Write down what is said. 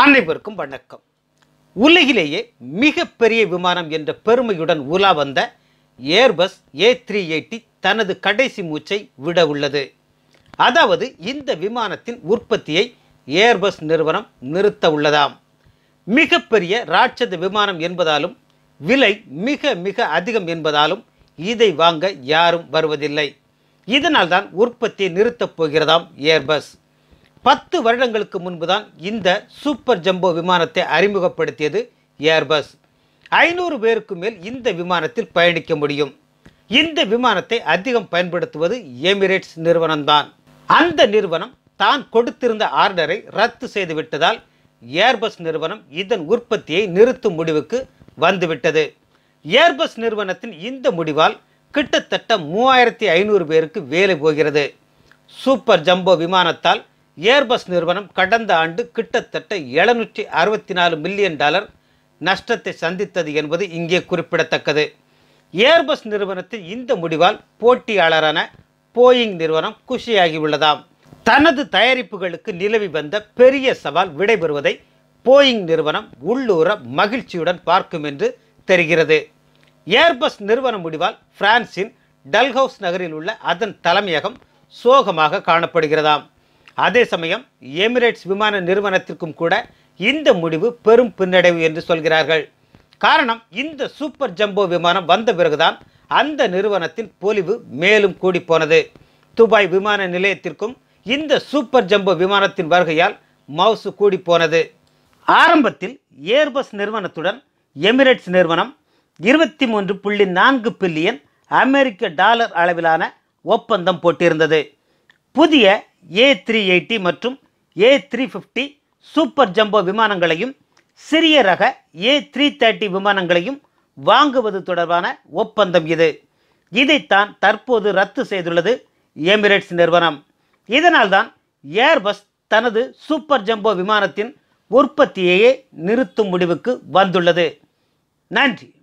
அனைவருக்கும் வணக்கம். உலகிலேயே மிகப்பெரிய விமானம் என்ற பெருமையுடன் உலா வந்த ஏர்பஸ் ஏ த்ரீ எயிட்டி தனது கடைசி மூச்சை விட உள்ளது. அதாவது இந்த விமானத்தின் உற்பத்தியை ஏர்பஸ் நிறுவனம் நிறுத்த உள்ளதாம். மிகப்பெரிய ராட்சத விமானம் என்பதாலும் விலை மிக மிக அதிகம் என்பதாலும் இதை வாங்க யாரும் வருவதில்லை. இதனால் தான் உற்பத்தியை நிறுத்தப் போகிறதாம் ஏர்பஸ் பத்து வருடங்களுக்கு முன்புதான் இந்த சூப்பர் ஜம்போ விமானத்தை அறிமுகப்படுத்தியது ஏர்பஸ். ஐநூறு பேருக்கு மேல் இந்த விமானத்தில் பயணிக்க முடியும். இந்த விமானத்தை அதிகம் பயன்படுத்துவது எமிரேட்ஸ் நிறுவனம்தான். அந்த நிறுவனம் தான் கொடுத்திருந்த ஆர்டரை ரத்து செய்து விட்டதால் ஏர்பஸ் நிறுவனம் இதன் உற்பத்தியை நிறுத்தும் முடிவுக்கு வந்துவிட்டது. ஏர்பஸ் நிறுவனத்தின் இந்த முடிவால் கிட்டத்தட்ட மூவாயிரத்தி ஐநூறு பேருக்கு வேலை போகிறது. சூப்பர் ஜம்போ விமானத்தால் ஏர்பஸ் நிறுவனம் கடந்த ஆண்டு கிட்டத்தட்ட எழுநூற்றி அறுபத்தி நாலு மில்லியன் டாலர் நஷ்டத்தை சந்தித்தது என்பது இங்கே குறிப்பிடத்தக்கது. ஏர்பஸ் நிறுவனத்தின் இந்த முடிவால் போட்டியாளரான போயிங் நிறுவனம் குஷியாகியுள்ளதாம் தனது தயாரிப்புகளுக்கு நிலவி வந்த பெரிய சவால் விடைபெறுவதை போயிங் நிறுவனம் உள்ளூர மகிழ்ச்சியுடன் பார்க்கும் என்று தெரிகிறது. ஏர்பஸ் நிறுவன முடிவால் பிரான்சின் டல்ஹவுஸ் நகரில் உள்ள அதன் தலைமையகம் சோகமாக காணப்படுகிறதாம். அதே சமயம் எமிரேட்ஸ் விமான நிறுவனத்திற்கும் கூட இந்த முடிவு பெரும் பின்னடைவு என்று சொல்கிறார்கள். காரணம் இந்த சூப்பர் ஜம்போ விமானம் வந்த பிறகுதான் அந்த நிறுவனத்தின் பொலிவு மேலும் கூடிப்போனது. துபாய் விமான நிலையத்திற்கும் இந்த சூப்பர் ஜம்போ விமானத்தின் வருகையால் மவுசு கூடிப்போனது. ஆரம்பத்தில் ஏர்பஸ் நிறுவனத்துடன் எமிரேட்ஸ் நிறுவனம் இருபத்தி மூன்று புள்ளி நான்கு பில்லியன் அமெரிக்க டாலர் அளவிலான ஒப்பந்தம் போட்டிருந்தது. புதிய ஏ த்ரீ எயிட்டி மற்றும் A three fifty super jumbo விமானங்களையும் சிறிய ரக ஏ த்ரீ தேர்ட்டி விமானங்களையும் வாங்குவது தொடர்பான ஒப்பந்தம் இது. இதைத்தான் தற்போது ரத்து செய்துள்ளது எமிரேட்ஸ் நிறுவனம். இதனால்தான் ஏர்பஸ் தனது சூப்பர் ஜம்போ விமானத்தின் உற்பத்தியையே நிறுத்தும் முடிவுக்கு வந்துள்ளது. நன்றி.